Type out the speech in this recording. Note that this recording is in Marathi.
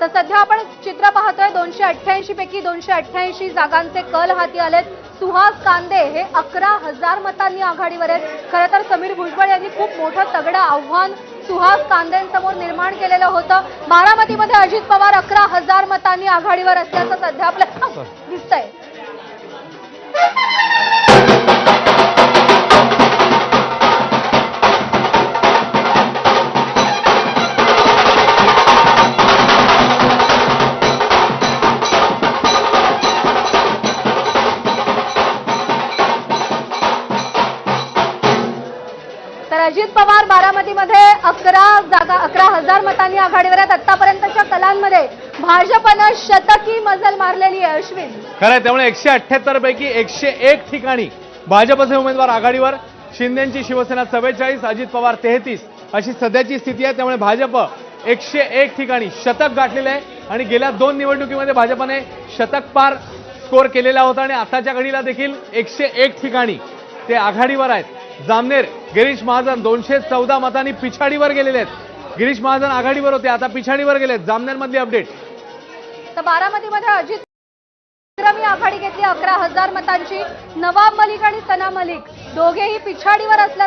तर सध्या आपण चित्र पाहतोय दोनशे अठ्ठ्याऐंशी पैकी दोनशे अठ्ठ्याऐंशी जागांचे कल हाती आलेत. सुहास कांदे हे अकरा हजार मतांनी आघाडीवर आहेत. खरं तर समीर भुजबळ यांनी खूप मोठं तगडं आव्हान सुहास कांदेंसमोर निर्माण केलेलं होतं. बारामतीमध्ये अजित पवार अकरा हजार मतांनी आघाडीवर असल्याचं सध्या आपल्याला दिसतंय. तर अजित पवार बारामतीमध्ये अकरा जागा अकरा हजार मतांनी आघाडीवर आहेत. आतापर्यंतच्या कलांमध्ये भाजपनं शतकी मजल मारलेली आहे अश्विन. खरं त्यामुळे एकशे अठ्ठ्याहत्तर पैकी एकशे एक ठिकाणी भाजपचे उमेदवार आघाडीवर. शिंदेची शिवसेना चव्वेचाळीस अजित पवार तेहतीस. अशी सध्याची स्थिती आहे त्यामुळे भाजप एकशे एक ठिकाणी शतक गाठलेलं आहे. आणि गेल्या दोन निवडणुकीमध्ये भाजपने शतक पार स्कोर केलेला होता आणि आताच्या घडीला देखील एकशे एक ठिकाणी ते आघाडीवर आहेत. जामनेर गिरीश महाजन दोनशे चौदा मतांनी पिछाडीवर गेलेले आहेत. गिरीश महाजन आघाडीवर होते आता पिछाडीवर गेलेत. जामनेरमधली अपडेट. तर बारामतीमध्ये अजित विक्रमी आघाडी घेतली अकरा हजार मतांची. नवाब मलिक आणि सना मलिक दोघेही पिछाडीवर असल्या